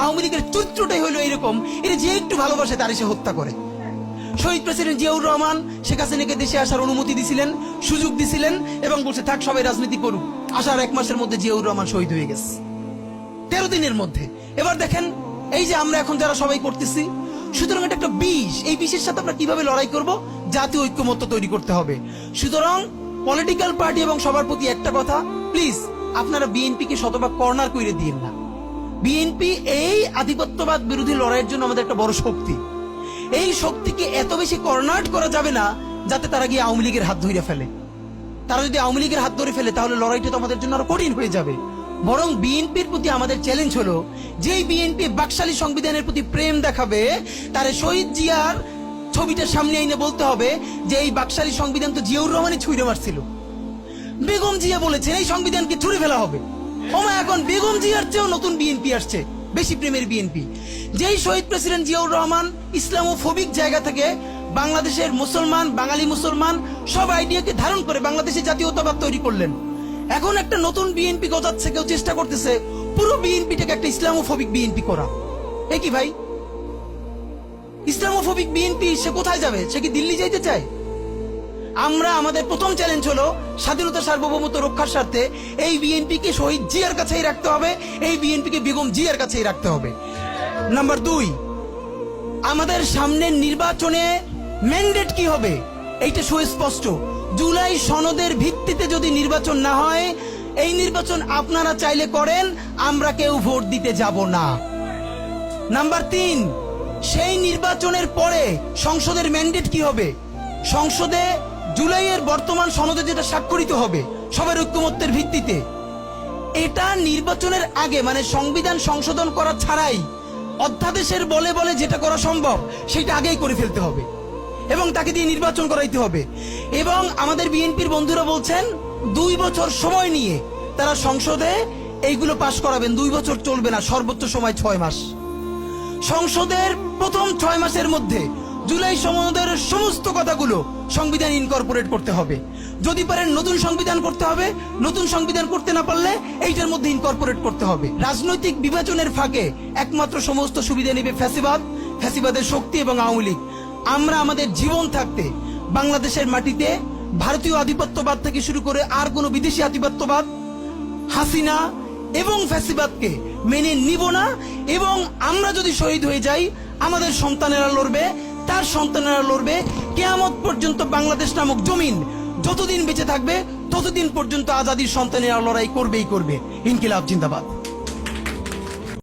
আওয়ামী লীগের চরিত্রটাই হলো এরকম। এর যে একটু ভালোবাসে তার সে হত্যা করে। শহীদ প্রেসিডেন্ট জিয়াউর রহমান শেখ হাসিনাকে দেশে আসার অনুমতি দিছিলেন, সুযোগ দিছিলেন এবং বলছে, থাক, সবাই রাজনীতি করুক। আসার এক মাসের মধ্যে জিয়াউর রহমান শহীদ হয়ে গেছে। তেরো দিনের মধ্যে। এবার দেখেন, এই যে আমরা এখন যারা সবাই করতেছি, সুতরাং এটা একটা বিষ। এই বিষের সাথে আমরা কীভাবে লড়াই করব? জাতীয় ঐক্যমত্য তৈরি করতে হবে। সুতরাং পলিটিক্যাল পার্টি এবং সবার প্রতি একটা কথা প্লিজ আপনারা বিএনপি কে শতভাগ কর্নার করে দিন না। বিএনপি এই আধিপত্যবাদ বিরোধী লড়াইয়ের জন্য আমাদের একটা বড় শক্তি। এই শক্তিকে এত বেশি কর্নার্ট করা যাবে না যাতে তারা গিয়ে আওয়ামী লীগের হাত ধরে ফেলে। তারা যদি আওয়ামী লীগের হাত ধরে ফেলে, তাহলে লড়াইটা তো আমাদের জন্য আরও কঠিন হয়ে যাবে। বরং বিএনপির প্রতি আমাদের চ্যালেঞ্জ হলো, যেই বিএনপি বাকশালী সংবিধানের প্রতি প্রেম দেখাবে, তারে শহীদ জিয়ার ছবিটা সামনে এনে বলতে হবে যে এই বাকশালী সংবিধান তো জিয়াউর রহমানই ছুঁড়ে মারছিল। বেগম জিয়া বলেছেন, এই সংবিধানকে ছুড়ে ফেলা হবে। ওমা, এখন বেগম জিয়ার চেয়েও নতুন বিএনপি আসছে, বেশি প্রেমের বিএনপি যেই শহীদ প্রেসিডেন্ট জিয়াউর রহমান ইসলামোফোবিক জায়গা থেকে বাংলাদেশের মুসলমান, বাঙালি মুসলমান, সব আইডিয়াকে ধারণ করে বাংলাদেশের জাতীয়তাবাদ তৈরি করলেন। এখন একটা নতুন বিএনপি গজাচ্ছে, কেউ চেষ্টা করতেছে পুরো বিএনপিটাকে একটা ইসলামোফোবিক বিএনপি করা। এ কি ভাই? ইসলামোফোবিক বিএনপি সে কোথায় যাবে? সে কি দিল্লি যাইতে চায়? আমরা আমাদের প্রথম চ্যালেঞ্জ হলো স্বাধীনতা সার্বভৌমত্ব রক্ষার স্বার্থে এই বিএনপি কে শহীদ জিয়ার কাছেই রাখতে হবে, এই বিএনপি কে বেগম জিয়ার কাছেই রাখতে হবে। নাম্বার দুই, আমাদের সামনের নির্বাচনে ম্যান্ডেট কি হবে? এইটা সুস্পষ্ট। জুলাই সনদের ভিত্তিতে যদি নির্বাচন না হয়, এই নির্বাচন আপনারা চাইলে করেন, আমরা কেউ ভোট দিতে যাব না। নাম্বার তিন, সেই নির্বাচনের পরে সংসদের ম্যান্ডেট কি হবে? সংসদে জুলাইয়ের বর্তমান সনদে যেটা স্বাক্ষরিত হবে, সবার ঐক্যমত্যের ভিত্তিতে। এটা নির্বাচনের আগে মানে সংবিধান সংশোধন করা ছাড়াই অধ্যাদেশের বলে বলে যেটা করা সম্ভব, সেটা আগেই করে ফেলতে হবে এবং তাকে দিয়ে নির্বাচন করাইতে হবে। এবং আমাদের বিএনপির বন্ধুরা বলছেন, দুই বছর সময় নিয়ে তারা সংসদে এইগুলো পাশ করাবেন, দুই বছর চলবে না, সর্বোচ্চ সময় ছয় মাস। সংসদের প্রথম ছয় মাসের মধ্যে জুলাই সনদের সমস্ত কথাগুলো সংবিধান ইনকর্পোরেট করতে হবে। যদি পারেন নতুন সংবিধান করতে হবে, নতুন সংবিধান করতে না পারলে এইটার মধ্যে ইনকর্পোরেট করতে হবে। রাজনৈতিক বিভাজনের ফাঁকে একমাত্র সমস্ত সুবিধা নেবে ফ্যাসিবাদ, ফ্যাসিবাদের শক্তি এবং আওয়ামী লীগ। আমরা আমাদের জীবন থাকতে বাংলাদেশের মাটিতে ভারতীয় আধিপত্যবাদ থেকে শুরু করে আর কোনো বিদেশি আধিপত্যবাদ, হাসিনা এবং ফ্যাসিবাদকে মেনে নিব না এবং আমরা যদি শহীদ হয়ে যাই, আমাদের সন্তানেরা লড়বে তার সন্তানেরা লড়বে। কেয়ামত পর্যন্ত বাংলাদেশ নামক জমিন যতদিন বেঁচে থাকবে, ততদিন পর্যন্ত আজাদির সন্তানেরা লড়াই করবেই করবে। ইনকিলাব, জিন্দাবাদ।